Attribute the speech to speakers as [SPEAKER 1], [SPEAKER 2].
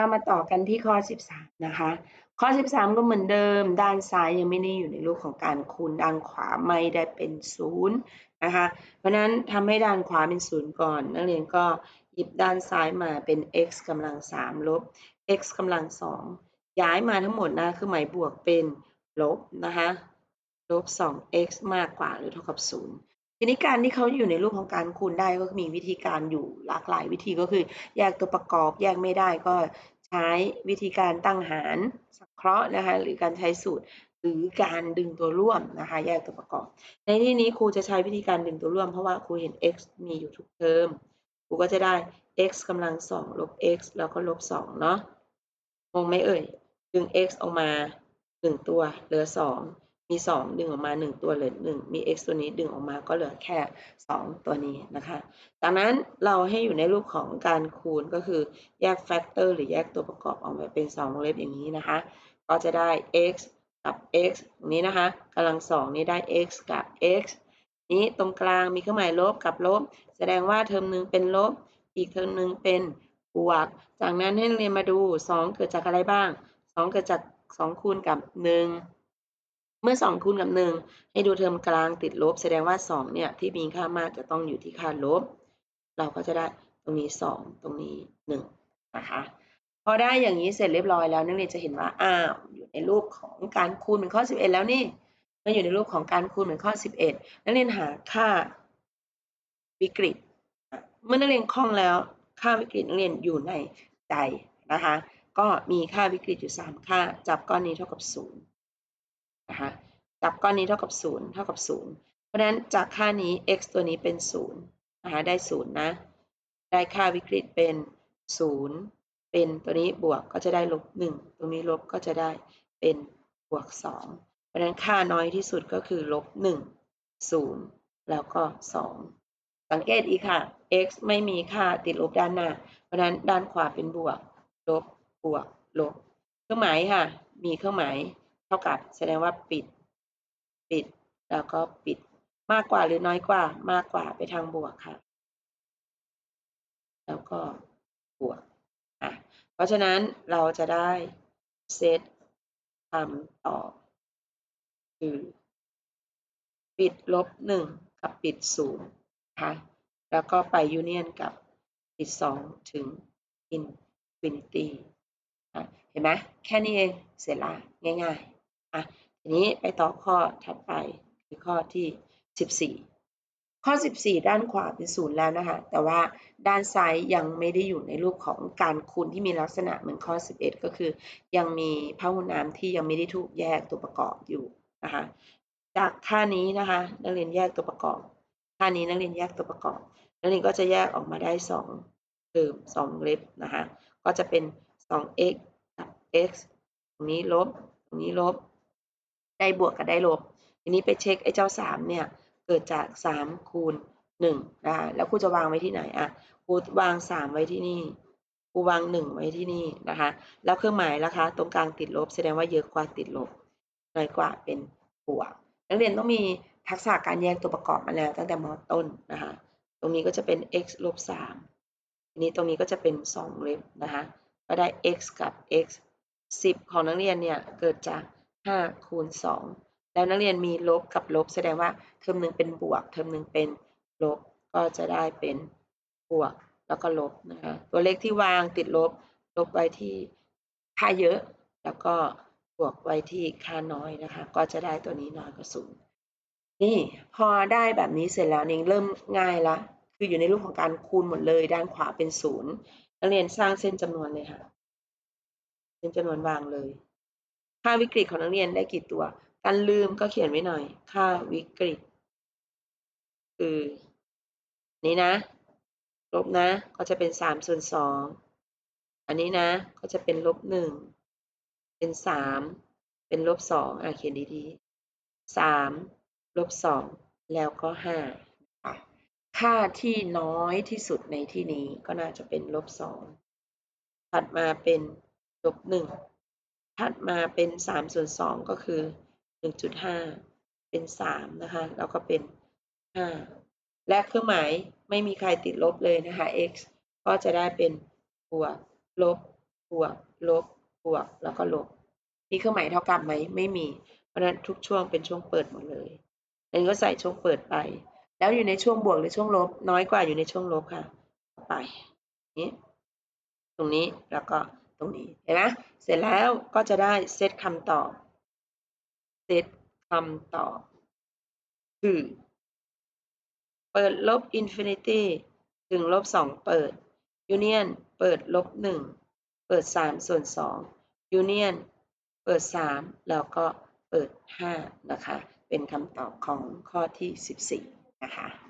[SPEAKER 1] เรามาต่อกันที่ข้อ 13 นะคะ ข้อ 13 ก็เหมือนเดิม ด้านซ้ายยังไม่ได้อยู่ในรูปของการคูณ ด้านขวาไม่ได้เป็นศูนย์นะคะ เพราะนั้นทำให้ด้านขวาเป็นศูนย์ก่อน นักเรียนก็หยิบด้านซ้ายมาเป็น x กำลัง3ลบ x กำลัง2ย้ายมาทั้งหมดนะ คือหมายบวกเป็นลบนะคะ ลบ 2x มากกว่าหรือเท่ากับ 0 ทีนี้การที่เขาอยู่ในรูปของการคูณได้ก็มีวิธีการอยู่หลากหลายวิธีก็คือแยกตัวประกอบแยกไม่ได้ก็ใช้วิธีการตั้งหารสังเคราะห์นะคะหรือการใช้สูตรหรือการดึงตัวร่วมนะคะแยกตัวประกอบ ในที่นี้ครูจะใช้วิธีการดึงตัวร่วมเพราะว่าครูเห็น x มีอยู่ทุกเทอมครูก็จะได้ x กำลังสองลบ x แล้วก็ลบสองเนาะงงไหมเอ่ย ดึง x ออกมาหนึ่งตัวเหลือสอง มีสองดึงออกมาหนึ่งตัวเหลือหนึ่งมี x ตัวนี้ดึงออกมาก็เหลือแค่สองตัวนี้นะคะ จากนั้นเราให้อยู่ในรูปของการคูณก็คือแยกแฟกเตอร์หรือแยกตัวประกอบออกมาเป็นสองวงเล็บอย่างนี้นะคะ ก็จะได้ x กับ x ตรงนี้นะคะกำลังสองนี้ได้ x กับ x นี้ตรงกลางมีเครื่องหมายลบกับลบ แสดงว่าเทอมหนึ่งเป็นลบ อีกเทอมหนึ่งเป็นบวก จากนั้นให้เรียนมาดู 2 เกิดจากอะไรบ้าง 2 เกิดจาก 2 คูณกับ 1 เมื่อ 2 คูณกับ 1 ให้ดูเทอมกลางติดลบ แสดงว่า 2 เนี่ย ที่มีค่ามากจะต้องอยู่ที่ค่าลบ เราก็จะได้ตรงนี้ 2 ตรงนี้ 1 นะคะ พอได้อย่างนี้เสร็จเรียบร้อยแล้วนักเรียนจะเห็นว่าอ้าวอยู่ในรูปของการคูณเป็นข้อ 11 แล้วนี่มันอยู่ในรูปของการคูณเหมือนข้อ 11 นักเรียนหาค่าวิกฤต เมื่อนักเรียนคล่องแล้วค่าวิกฤตนักเรียนอยู่ในใจนะคะ ก็มีค่าวิกฤตอยู่ 3 ค่า จับก้อนนี้เท่ากับ 0 นะคะจับก้อนนี้เท่ากับ 0 เท่ากับ 0 เพราะฉะนั้นจากค่านี้ x ตัวนี้เป็น0นะคะได้ 0 นะ ได้ค่าวิกฤตเป็น 0 เป็นตัวนี้บวกก็จะได้ลบ 1 ตรงนี้ลบก็จะได้เป็นบวก 2 เพราะฉะนั้นค่าน้อยที่สุดก็คือลบ 1 0 แล้วก็ 2 สังเกตอีกค่ะ x ไม่มีค่าติดลบด้านหน้า เพราะฉะนั้นด้านขวาเป็นบวก ลบ บวก ลบ เครื่องหมายค่ะ มีเครื่องหมาย ท่ากับแสดงว่าปิด ปิด แล้วก็ปิดมากกว่าหรือน้อยกว่า มากกว่าไปทางบวกค่ะ แล้วก็บวกอะเพราะฉะนั้นเราจะได้เซตคำตอบคือปิดลบหนึ่งกับปิดศูนย์นะคะแล้วก็ไปยูเนียนกับปิดสองถึงอินฟินิตี้เห็นไหมแค่นี้เองเสร็จละง่ายๆ อะทีนี้ไปต่อข้อถัดไปคือข้อที่ 14 ข้อ 14 ด้านขวาเป็นศูนย์แล้วนะคะ แต่ว่าด้านซ้ายยังไม่ได้อยู่ในรูปของการคูณที่มีลักษณะเหมือนข้อ 11 ก็คือ ยังมีพหุน้ำที่ยังไม่ได้ถูกแยกตัวประกอบอยู่นะคะจากค่านี้นะคะนักเรียนแยกตัวประกอบค่านี้นักเรียนแยกตัวประกอบนักเรียนก็จะแยกออกมาได้2เทอม2เล็บนะคะก็จะเป็น 2x กับ x ตรงนี้ลบตรงนี้ลบ ได้บวกกับได้ลบทีนี้ไปเช็คไอ้เจ้า 3 เนี่ย เกิดจาก 3 คูณ1นะคะแล้วครูจะวางไว้ที่ไหนอะครูวาง 3 ไว้ที่นี่ครูวาง 1 ไว้ที่นี่นะคะ แล้วเครื่องหมายล่ะคะตรงกลางติดลบ แสดงว่าเยอะกว่าติดลบน้อยกว่าเป็นบวกนักเรียนต้องมีทักษะการแยกตัวประกอบมาแล้วตั้งแต่มต้นนะคะตรงนี้ก็จะเป็น x ลบ3ทีนี้ตรงนี้ก็จะเป็น 2 เล็บนะคะก็ได้ x กับ x 10 ของนักเรียนเนี่ยเกิดจาก 5คูณ2แล้วนักเรียนมีลบกับลบ แสดงว่าเทอมหนึ่งเป็นบวก เทอมหนึ่งเป็นลบก็จะได้เป็นบวกแล้วก็ลบนะคะตัวเลขที่วางติดลบ ลบไว้ที่ค่าเยอะ แล้วก็บวกไว้ที่ค่าน้อยนะคะ ก็จะได้ตัวนี้น้อยกว่าศูนย์นี่พอได้แบบนี้เสร็จแล้วนี่เริ่มง่ายละคืออยู่ในรูปของการคูณหมดเลย ด้านขวาเป็นศูนย์นักเรียนสร้างเส้นจำนวนเลยค่ะเส้นจำนวนวางเลย ค่าวิกฤตของนักเรียนได้กี่ตัว การลืมก็เขียนไว้หน่อย ค่าวิกฤต คือนี้นะ ลบนะ ก็จะเป็นสามส่วนสอง อันนี้นะ ก็จะเป็นลบหนึ่ง เป็นสาม เป็นลบสองอะเขียนดีๆสามลบสอง แล้วก็ห้าค่ะค่าที่น้อยที่สุดในที่นี้ก็น่าจะเป็นลบสอง ถัดมาเป็นลบหนึ่ง ถัดมาเป็นสามส่วนสองก็คือหนึ่งจุดห้าเป็นสามนะคะ แล้วก็เป็นห้าและเครื่องหมายไม่มีใครติดลบเลยนะคะ x ก็จะได้เป็นบวกลบบวกลบบวกแล้วก็ลบ มีเครื่องหมายเท่ากับไหมไม่มี เพราะฉะนั้นทุกช่วงเป็นช่วงเปิดหมดเลยอันนี้ก็ใส่ช่วงเปิดไป แล้วอยู่ในช่วงบวกหรือช่วงลบ น้อยกว่าอยู่ในช่วงลบค่ะ ไปนี้ ตรงนี้แล้วก็ ตรงนี้เห็นไหมเสร็จแล้วก็จะได้เซตคำตอบเซตคำตอบคือเปิดลบอินฟินิตี้ถึงลบสองเปิดยูเนียนเปิดลบหนึ่งเปิดสามส่วนสองยูเนียนเปิดสามแล้วก็เปิดห้านะคะ เป็นคำตอบของข้อที่สิบสี่นะคะ